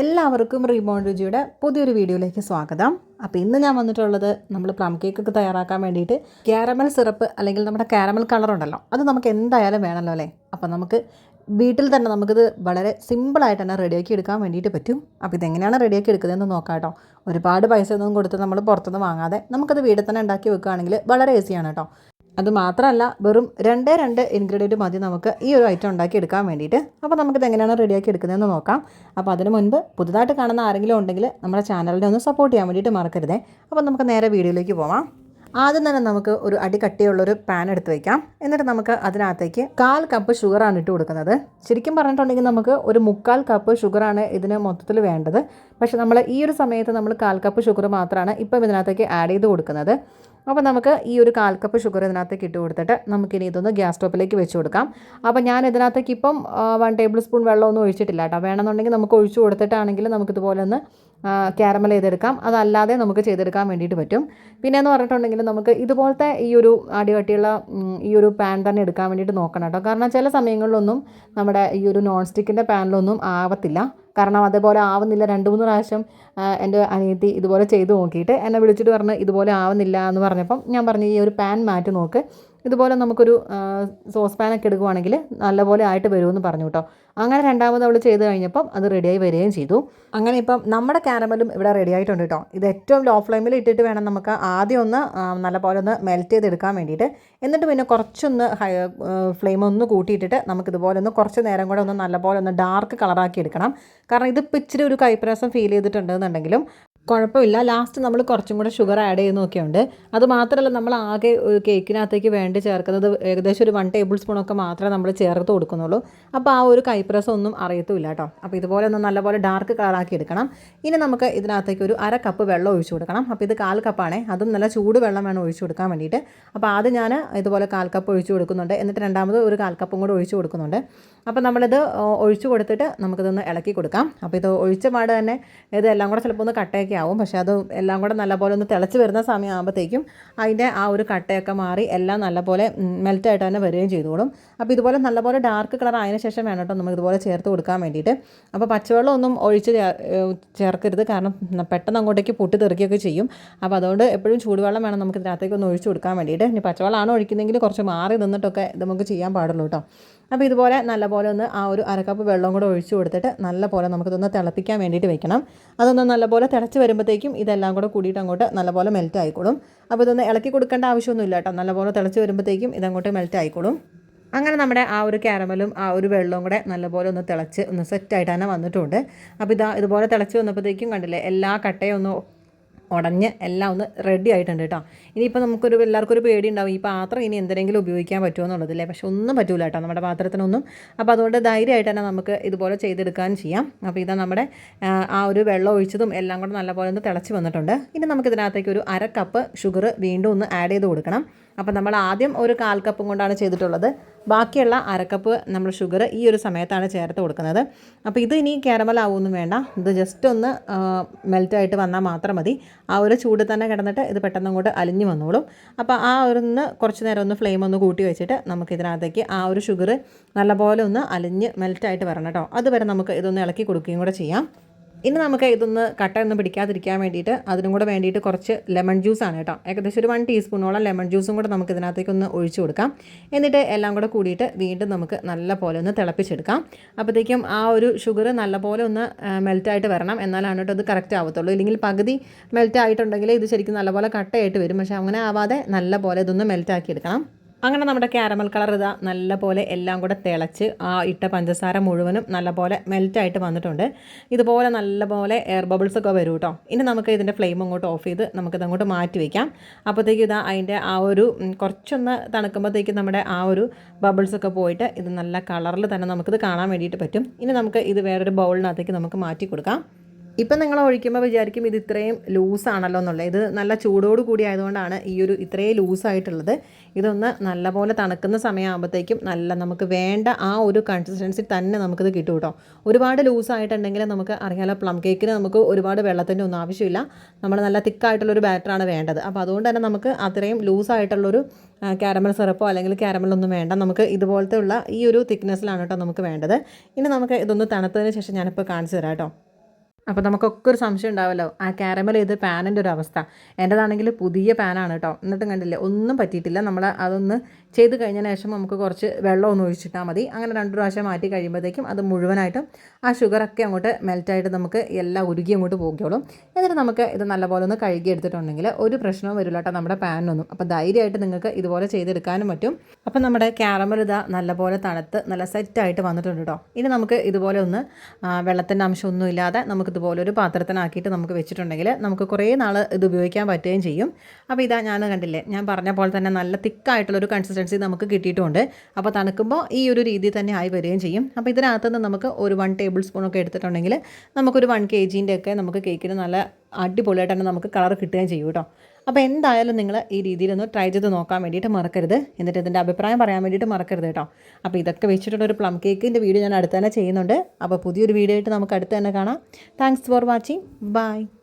എല്ലാവർക്കും റീബോൺ രുചിയുടെ പുതിയൊരു വീഡിയോയിലേക്ക് സ്വാഗതം. അപ്പോൾ ഇന്ന് ഞാൻ വന്നിട്ടുള്ളത് നമ്മൾ പ്ലം കേക്കൊക്കെ തയ്യാറാക്കാൻ വേണ്ടിയിട്ട് കാരമൽ സിറപ്പ് അല്ലെങ്കിൽ നമ്മുടെ കാരമൽ കളർ ഉണ്ടല്ലോ അത് നമുക്ക് എന്തായാലും വേണമല്ലോ അല്ലേ? അപ്പോൾ നമുക്ക് വീട്ടിൽ തന്നെ നമുക്കിത് വളരെ സിമ്പിളായിട്ട് തന്നെ റെഡിയാക്കി എടുക്കാൻ വേണ്ടിയിട്ട് പറ്റും. അപ്പോൾ ഇതെങ്ങനെയാണ് റെഡിയാക്കി എടുക്കുന്നതെന്ന് നോക്കാം കേട്ടോ. ഒരുപാട് പൈസ ഒന്നും കൊടുത്ത് നമ്മൾ പുറത്തുനിന്ന് വാങ്ങാതെ നമുക്കത് വീട്ടിൽ തന്നെ ഉണ്ടാക്കി വെക്കുകയാണെങ്കിൽ വളരെ ഈസിയാണ് കേട്ടോ. അത് മാത്രമല്ല വെറും രണ്ടേ രണ്ട് ഇൻഗ്രീഡിയന്റ് മതി നമുക്ക് ഈ ഒരു ഐറ്റം ഉണ്ടാക്കി എടുക്കാൻ വേണ്ടിയിട്ട്. അപ്പോൾ നമുക്കിത് എങ്ങനെയാണ് റെഡിയാക്കി എടുക്കുന്നതെന്ന് നോക്കാം. അപ്പോൾ അതിന് മുൻപ് പുതുതായിട്ട് കാണുന്ന ആരെങ്കിലും ഉണ്ടെങ്കിൽ നമ്മുടെ ചാനലിനെ ഒന്ന് സപ്പോർട്ട് ചെയ്യാൻ വേണ്ടിയിട്ട് മറക്കരുതേ. അപ്പോൾ നമുക്ക് നേരെ വീഡിയോയിലേക്ക് പോവാം. ആദ്യം തന്നെ നമുക്ക് ഒരു അടി കട്ടിയുള്ളൊരു പാൻ എടുത്ത് വയ്ക്കാം എന്നിട്ട് നമുക്ക് അതിനകത്തേക്ക് കാൽ കപ്പ് ഷുഗറാണ് ഇട്ട് കൊടുക്കുന്നത്. ശരിക്കും പറഞ്ഞിട്ടുണ്ടെങ്കിൽ നമുക്ക് ഒരു മുക്കാൽ കപ്പ് ഷുഗറാണ് ഇതിന് മൊത്തത്തിൽ വേണ്ടത്. പക്ഷേ നമ്മൾ ഈ ഒരു സമയത്ത് നമ്മൾ കാൽ കപ്പ് ഷുഗർ മാത്രമാണ് ഇപ്പം ഇതിനകത്തേക്ക് ആഡ് ചെയ്ത് കൊടുക്കുന്നത്. അപ്പോൾ നമുക്ക് ഈ ഒരു കാൽ കപ്പ് ഷുഗർ ഇതിനകത്തേക്ക് ഇട്ട് കൊടുത്തിട്ട് നമുക്കിനി ഇതൊന്ന് ഗ്യാസ് സ്റ്റോപ്പിലേക്ക് വെച്ച് കൊടുക്കാം. അപ്പോൾ ഞാൻ ഇതിനകത്തേക്ക് ഇപ്പം വൺ ടേബിൾ സ്പൂൺ വെള്ളമൊന്നും ഒഴിച്ചിട്ടില്ല കേട്ടോ. വേണമെന്നുണ്ടെങ്കിൽ നമുക്ക് ഒഴിച്ചു കൊടുത്തിട്ടാണെങ്കിൽ നമുക്കിതുപോലെ ഒന്ന് ക്യാരമൽ ചെയ്തെടുക്കാം. അതല്ലാതെ നമുക്ക് ചെയ്തെടുക്കാൻ വേണ്ടിയിട്ട് പറ്റും. പിന്നെ എന്ന് പറഞ്ഞിട്ടുണ്ടെങ്കിൽ നമുക്ക് ഇതുപോലത്തെ ഈ ഒരു അടികട്ടിയുള്ള ഈ ഒരു പാൻ തന്നെ എടുക്കാൻ വേണ്ടിയിട്ട് നോക്കണം കേട്ടോ. കാരണം ചില സമയങ്ങളിലൊന്നും നമ്മുടെ ഈ ഒരു നോൺ സ്റ്റിക്കിന്റെ പാനിലൊന്നും ആവത്തില്ല. കാരണം അതേപോലെ ആവുന്നില്ല. രണ്ട് മൂന്ന് പ്രാവശ്യം എന്റെ അനിയത്തി ഇതുപോലെ ചെയ്ത് നോക്കിയിട്ട് എന്നെ വിളിച്ചിട്ട് പറഞ്ഞ് ഇതുപോലെ ആവുന്നില്ല എന്ന് പറഞ്ഞപ്പം ഞാൻ പറഞ്ഞു ഈ ഒരു പാൻ മാറ്റി നോക്ക്. ഇതുപോലെ നമുക്കൊരു സോസ് പാനൊക്കെ എടുക്കുവാണെങ്കിൽ നല്ലപോലെ ആയിട്ട് വരുമെന്ന് പറഞ്ഞു കേട്ടോ. അങ്ങനെ രണ്ടാമത് അവൾ ചെയ്ത് കഴിഞ്ഞപ്പം അത് റെഡിയായി വരികയും ചെയ്തു. അങ്ങനെ ഇപ്പം നമ്മുടെ കാരമലും ഇവിടെ റെഡി ആയിട്ടുണ്ട് കേട്ടോ. ഇത് ഏറ്റവും ലോ ഫ്ലെയിമിൽ ഇട്ടിട്ട് വേണം നമുക്ക് ആദ്യം ഒന്ന് നല്ലപോലെ ഒന്ന് മെൽറ്റ് ചെയ്തെടുക്കാൻ വേണ്ടിയിട്ട്. എന്നിട്ട് പിന്നെ കുറച്ചൊന്ന് ഹൈ ഫ്ലെയിം ഒന്ന് കൂട്ടിയിട്ടിട്ട് നമുക്കിതുപോലെ ഒന്ന് കുറച്ച് നേരം കൂടെ ഒന്ന് നല്ലപോലെ ഒന്ന് ഡാർക്ക് കളറാക്കി എടുക്കണം. കാരണം ഇതിപ്പോൾ ഇച്ചിരി ഒരു കൈപ്രാസം ഫീൽ ചെയ്തിട്ടുണ്ടെന്നുണ്ടെങ്കിലും കുഴപ്പമില്ല. ലാസ്റ്റ് നമ്മൾ കുറച്ചും കൂടെ ഷുഗർ ആഡ് ചെയ്യുന്നൊക്കെ ഉണ്ട് അത് മാത്രമല്ല നമ്മൾ ആകെ കേക്കിനകത്തേക്ക് വേണ്ടി ചേർക്കുന്നത് ഏകദേശം ഒരു വൺ ടേബിൾ സ്പൂണൊക്കെ മാത്രമേ നമ്മൾ ചേർത്ത് കൊടുക്കുന്നുള്ളൂ. അപ്പോൾ ആ ഒരു കൈപ്രസം ഒന്നും അറിയത്തുമില്ല കേട്ടോ. അപ്പോൾ ഇതുപോലെ ഒന്ന് നല്ലപോലെ ഡാർക്ക് കളറാക്കി എടുക്കണം. ഇനി നമുക്ക് ഇതിനകത്തേക്ക് ഒരു അര കപ്പ് വെള്ളം ഒഴിച്ചു കൊടുക്കണം. അപ്പോൾ ഇത് കാൽ കപ്പാണേ അതും നല്ല ചൂട് വെള്ളം വേണം ഒഴിച്ചു കൊടുക്കാൻ വേണ്ടിയിട്ട്. അപ്പോൾ ആദ്യം ഞാൻ ഇതുപോലെ കാൽ കപ്പ് ഒഴിച്ചു കൊടുക്കുന്നുണ്ട്. എന്നിട്ട് രണ്ടാമത് ഒരു കാൽ കപ്പും കൂടെ ഒഴിച്ചു കൊടുക്കുന്നുണ്ട്. അപ്പോൾ നമ്മളിത് ഒഴിച്ചു കൊടുത്തിട്ട് നമുക്കിതൊന്ന് ഇളക്കി കൊടുക്കാം. അപ്പോൾ ഇത് ഒഴിച്ച പാട് തന്നെ ഇതെല്ലാം കൂടെ ചിലപ്പോൾ ഒന്ന് കട്ടയൊക്കെ ആവും പക്ഷേ അത് എല്ലാം കൂടെ നല്ലപോലെ ഒന്ന് തിളച്ച് വരുന്ന സമയമാകുമ്പോഴത്തേക്കും അതിന്റെ ആ ഒരു കട്ടയൊക്കെ മാറി എല്ലാം നല്ലപോലെ മെൽറ്റായിട്ട് തന്നെ വരികയും ചെയ്തോളും. അപ്പോൾ ഇതുപോലെ നല്ലപോലെ ഡാർക്ക് കളർ ആയതിനു ശേഷം വേണം കേട്ടോ നമുക്ക് ഇതുപോലെ ചേർത്ത് കൊടുക്കാൻ വേണ്ടിയിട്ട്. അപ്പോൾ പച്ചവെള്ളം ഒന്നും ഒഴിച്ച് ചേർക്കരുത്. കാരണം പെട്ടെന്ന് അങ്ങോട്ടേക്ക് പൊട്ടി തെറിക്കുകയൊക്കെ ചെയ്യും. അപ്പോൾ അതുകൊണ്ട് എപ്പോഴും ചൂടുവെള്ളം വേണം നമുക്ക് ഇതിനകത്തേക്ക് ഒന്ന് ഒഴിച്ചു കൊടുക്കാൻ വേണ്ടിയിട്ട്. ഇനി പച്ചവെള്ളമാണ് ഒഴിക്കുന്നതെങ്കിൽ കുറച്ച് മാറി നിന്നിട്ടൊക്കെ നമുക്ക് ചെയ്യാൻ പാടുള്ളൂ കേട്ടോ. അപ്പോൾ ഇതുപോലെ നല്ലപോലെ ഒന്ന് ആ ഒരു അരക്കപ്പ് വെള്ളം കൂടെ ഒഴിച്ചു കൊടുത്തിട്ട് നല്ലപോലെ നമുക്കിതൊന്ന് തിളപ്പിക്കാൻ വേണ്ടിയിട്ട് വെക്കണം. അതൊന്ന് നല്ലപോലെ തിളച്ച് വരുമ്പോഴത്തേക്കും ഇതെല്ലാം കൂടെ കൂടിയിട്ട് അങ്ങോട്ട് നല്ലപോലെ മെൽറ്റ് ആയിക്കോളും. അപ്പോൾ ഇതൊന്ന് ഇളക്കി കൊടുക്കേണ്ട ആവശ്യമൊന്നുമില്ല കേട്ടോ. നല്ലപോലെ തിളച്ച് വരുമ്പോഴത്തേക്കും ഇതങ്ങോട്ട് മെൽറ്റ് ആയിക്കോളും. അങ്ങനെ നമ്മുടെ ആ ഒരു ക്യാരമലും ആ ഒരു വെള്ളവും കൂടെ നല്ലപോലെ ഒന്ന് തിളച്ച് ഒന്ന് സെറ്റായിട്ട് തന്നെ വന്നിട്ടുണ്ട്. അപ്പോൾ ഇതാ ഇതുപോലെ തിളച്ച് വന്നപ്പോഴത്തേക്കും കണ്ടില്ലേ എല്ലാ കട്ടയും ഒന്ന് ഉടഞ്ഞ് എല്ലാം ഒന്ന് റെഡി ആയിട്ടുണ്ട് കേട്ടോ ഇനിയിപ്പോൾ നമുക്കൊരു എല്ലാവർക്കും ഒരു പേടി ഉണ്ടാവും ഈ പാത്രം ഇനി എന്തെങ്കിലും ഉപയോഗിക്കാൻ പറ്റുമോ എന്നുള്ളതല്ലേ പക്ഷെ ഒന്നും പറ്റൂല കേട്ടോ നമ്മുടെ പാത്രത്തിനൊന്നും. അപ്പോൾ അതുകൊണ്ട് ധൈര്യമായിട്ട് തന്നെ നമുക്ക് ഇതുപോലെ ചെയ്തെടുക്കാൻ ചെയ്യാം. അപ്പോൾ ഇതാ നമ്മുടെ ആ ഒരു വെള്ളം ഒഴിച്ചതും എല്ലാം കൂടെ നല്ലപോലെ ഒന്ന് തിളച്ച് വന്നിട്ടുണ്ട്. ഇനി നമുക്ക് നമുക്കിതിനകത്തേക്ക് ഒരു അര കപ്പ് ഷുഗർ വീണ്ടും ഒന്ന് ആഡ് ചെയ്ത് കൊടുക്കണം. അപ്പോൾ നമ്മൾ ആദ്യം ഒരു കാൽ കപ്പും കൊണ്ടാണ് ചെയ്തിട്ടുള്ളത്. ബാക്കിയുള്ള അരക്കപ്പ് നമ്മൾ ഷുഗർ ഈ ഒരു സമയത്താണ് ചേർത്ത് കൊടുക്കുന്നത്. അപ്പോൾ ഇത് ഇനി കാരമൽ ആവുമൊന്നും വേണ്ട. ഇത് ജസ്റ്റ് ഒന്ന് മെൽറ്റായിട്ട് വന്നാൽ മാത്രം മതി. ആ ഒരു ചൂട് തന്നെ കിടന്നിട്ട് ഇത് പെട്ടെന്ന് അങ്ങോട്ട് അലിഞ്ഞു വന്നോളും. അപ്പോൾ ആ ഒരു കുറച്ച് നേരം ഒന്ന് ഫ്ലെയിം ഒന്ന് കൂട്ടി വെച്ചിട്ട് നമുക്ക് ഇതിനകത്തേക്ക് ആ ഒരു ഷുഗർ നല്ലപോലെ ഒന്ന് അലിഞ്ഞ് മെൽറ്റായിട്ട് വരണം കേട്ടോ. അതുവരെ നമുക്ക് ഇതൊന്ന് ഇളക്കി കൊടുക്കുകയും കൂടെ ചെയ്യാം. ഇനി നമുക്ക് ഇതൊന്ന് കട്ടയൊന്നും പിടിക്കാതിരിക്കാൻ വേണ്ടിയിട്ട് അതിനും കൂടെ വേണ്ടിയിട്ട് കുറച്ച് ലെമൺ ജ്യൂസാണ് കേട്ടോ. ഏകദേശം ഒരു വൺ ടീസ്പൂണോളം ലെമൺ ജ്യൂസും കൂടെ നമുക്ക് ഇതിനകത്തേക്ക് ഒന്ന് ഒഴിച്ചു കൊടുക്കാം. എന്നിട്ട് എല്ലാം കൂടെ കൂടിയിട്ട് വീണ്ടും നമുക്ക് നല്ല പോലെ ഒന്ന് തിളപ്പിച്ചെടുക്കാം. അപ്പോഴത്തേക്കും ആ ഒരു ഷുഗർ നല്ല പോലെ ഒന്ന് മെൽറ്റായിട്ട് വരണം. എന്നാലാണ് കേട്ടോ അത് കറക്റ്റ് ആവത്തുള്ളൂ. ഇല്ലെങ്കിൽ പകുതി മെൽറ്റ് ആയിട്ടുണ്ടെങ്കിൽ ഇത് ശരിക്കും നല്ലപോലെ കട്ടയായിട്ട് വരും. പക്ഷേ അങ്ങനെ ആവാതെ നല്ല പോലെ ഇതൊന്ന് മെൽറ്റാക്കി എടുക്കണം. അങ്ങനെ നമ്മുടെ ക്യാരമൽ കളർ ഇതാ നല്ല പോലെ എല്ലാം കൂടെ തിളച്ച് ആ ഇട്ട പഞ്ചസാര മുഴുവനും നല്ല പോലെ മെൽറ്റായിട്ട് വന്നിട്ടുണ്ട്. ഇതുപോലെ നല്ല പോലെ എയർ ബബിൾസ് ഒക്കെ വരും കേട്ടോ ഇനി നമുക്ക് ഇതിന്റെ ഫ്ലെയിം അങ്ങോട്ട് ഓഫ് ചെയ്ത് നമുക്കിത് അങ്ങോട്ട് മാറ്റി വയ്ക്കാം അപ്പോഴത്തേക്ക് ഇതാ അതിന്റെ ആ ഒരു കുറച്ചൊന്ന് തണുക്കുമ്പോഴത്തേക്ക് നമ്മുടെ ആ ഒരു ബബിൾസ് ഒക്കെ പോയിട്ട് ഇത് നല്ല കളറിൽ തന്നെ നമുക്കിത് കാണാൻ വേണ്ടിയിട്ട് പറ്റും. ഇനി നമുക്ക് ഇത് വേറൊരു ബൗളിനകത്തേക്ക് നമുക്ക് മാറ്റി കൊടുക്കാം. ഇപ്പം നിങ്ങൾ ഒഴിക്കുമ്പോൾ വിചാരിക്കും ഇത് ഇത്രയും ലൂസാണല്ലോ എന്നുള്ളത്. ഇത് നല്ല ചൂടോട് കൂടി ആയതുകൊണ്ടാണ് ഈ ഒരു ഇത്രയും ലൂസായിട്ടുള്ളത്. ഇതൊന്ന് നല്ലപോലെ തണുക്കുന്ന സമയമാകുമ്പോഴത്തേക്കും നല്ല നമുക്ക് വേണ്ട ആ ഒരു കൺസിസ്റ്റൻസി തന്നെ നമുക്കിത് കിട്ടും കേട്ടോ. ഒരുപാട് ലൂസായിട്ടുണ്ടെങ്കിൽ നമുക്ക് അറിയാലോ പ്ലം കേക്കിന് നമുക്ക് ഒരുപാട് വെള്ളത്തിന്റെ ഒന്നും ആവശ്യമില്ല. നമ്മൾ നല്ല തിക്കായിട്ടുള്ളൊരു ബാറ്ററാണ് വേണ്ടത്. അപ്പോൾ അതുകൊണ്ട് തന്നെ നമുക്ക് അത്രയും ലൂസായിട്ടുള്ളൊരു കാരമൽ സിറപ്പോ അല്ലെങ്കിൽ കാരമലൊന്നും വേണ്ട. നമുക്ക് ഇതുപോലത്തെ ഉള്ള ഈ ഒരു തിക്നെസ്സിലാണ് കേട്ടോ നമുക്ക് വേണ്ടത്. ഇനി നമുക്ക് ഇതൊന്ന് തണുത്തതിന് ശേഷം ഞാനിപ്പോൾ കാണിച്ചു തരാം കേട്ടോ. അപ്പോൾ നമുക്കൊക്കെ ഒരു സംശയം ഉണ്ടാവുമല്ലോ ആ കാരമൽ ചെയ്ത് പാനിന്റെ ഒരു അവസ്ഥ. എന്റെതാണെങ്കിൽ പുതിയ പാനാണ് കേട്ടോ എന്നിട്ടും കണ്ടില്ലേ? ഒന്നും പറ്റിയിട്ടില്ല. നമ്മൾ അതൊന്ന് ചെയ്ത് കഴിഞ്ഞതിന് ശേഷം നമുക്ക് കുറച്ച് വെള്ളം ഒന്ന് ഒഴിച്ചിട്ടാൽ മതി. അങ്ങനെ രണ്ട് പ്രാവശ്യം മാറ്റി കഴിയുമ്പോഴത്തേക്കും അത് മുഴുവനായിട്ടും ആ ഷുഗറൊക്കെ അങ്ങോട്ട് മെൽറ്റായിട്ട് നമുക്ക് എല്ലാം ഉരുകി അങ്ങോട്ട് പോകുകയുള്ളൂ എന്നിട്ട് നമുക്ക് ഇത് നല്ലപോലെ ഒന്ന് കഴുകി എടുത്തിട്ടുണ്ടെങ്കിൽ ഒരു പ്രശ്നവും വരില്ല കേട്ടോ നമ്മുടെ പാനിനൊന്നും. അപ്പോൾ ധൈര്യമായിട്ട് നിങ്ങൾക്ക് ഇതുപോലെ ചെയ്തെടുക്കാനും പറ്റും. അപ്പോൾ നമ്മുടെ ക്യാരമൽ ഇതാ നല്ലപോലെ തണുത്ത് നല്ല സെറ്റായിട്ട് വന്നിട്ടുണ്ട് കേട്ടോ. ഇനി നമുക്ക് ഇതുപോലെ ഒന്ന് വെള്ളത്തിന്റെ അംശമൊന്നും ഇല്ലാതെ നമുക്ക് ഇതുപോലെ ഒരു പാത്രത്തിനാക്കിയിട്ട് നമുക്ക് വെച്ചിട്ടുണ്ടെങ്കിൽ നമുക്ക് കുറേ നാൾ ഇത് ഉപയോഗിക്കാൻ പറ്റുകയും ചെയ്യും. അപ്പോൾ ഇതാ ഞാൻ കണ്ടില്ലേ ഞാൻ പറഞ്ഞ പോലെ തന്നെ നല്ല തിക്കായിട്ടുള്ളൊരു കൺസിസ്റ്റൻസി നമുക്ക് കിട്ടിയിട്ടുണ്ട്. അപ്പോൾ തണുക്കുമ്പോൾ ഈ ഒരു രീതി തന്നെ ആയി വരികയും ചെയ്യും. അപ്പോൾ ഇതിനകത്ത് നിന്ന് നമുക്ക് ഒരു വൺ ടേബിൾ സ്പൂണൊക്കെ എടുത്തിട്ടുണ്ടെങ്കിൽ നമുക്കൊരു വൺ കെ ജീന്റെ ഒക്കെ നമുക്ക് കേക്കിന് നല്ല അടിപൊളിയായിട്ട് തന്നെ നമുക്ക് കളർ കിട്ടുകയും ചെയ്യും കേട്ടോ. അപ്പോൾ എന്തായാലും നിങ്ങൾ ഈ രീതിയിലൊന്ന് ട്രൈ ചെയ്ത് നോക്കാൻ വേണ്ടിയിട്ട് മറക്കരുത്. എന്നിട്ട് ഇതിന്റെ അഭിപ്രായം പറയാൻ വേണ്ടിയിട്ട് മറക്കരുത് കേട്ടോ. അപ്പോൾ ഇതൊക്കെ വെച്ചിട്ടുള്ള ഒരു പ്ലം കേക്കിന്റെ വീഡിയോ ഞാൻ അടുത്ത് തന്നെ ചെയ്യുന്നുണ്ട്. അപ്പോൾ പുതിയൊരു വീഡിയോ ആയിട്ട് നമുക്ക് അടുത്ത് തന്നെ കാണാം. Thanks for watching bye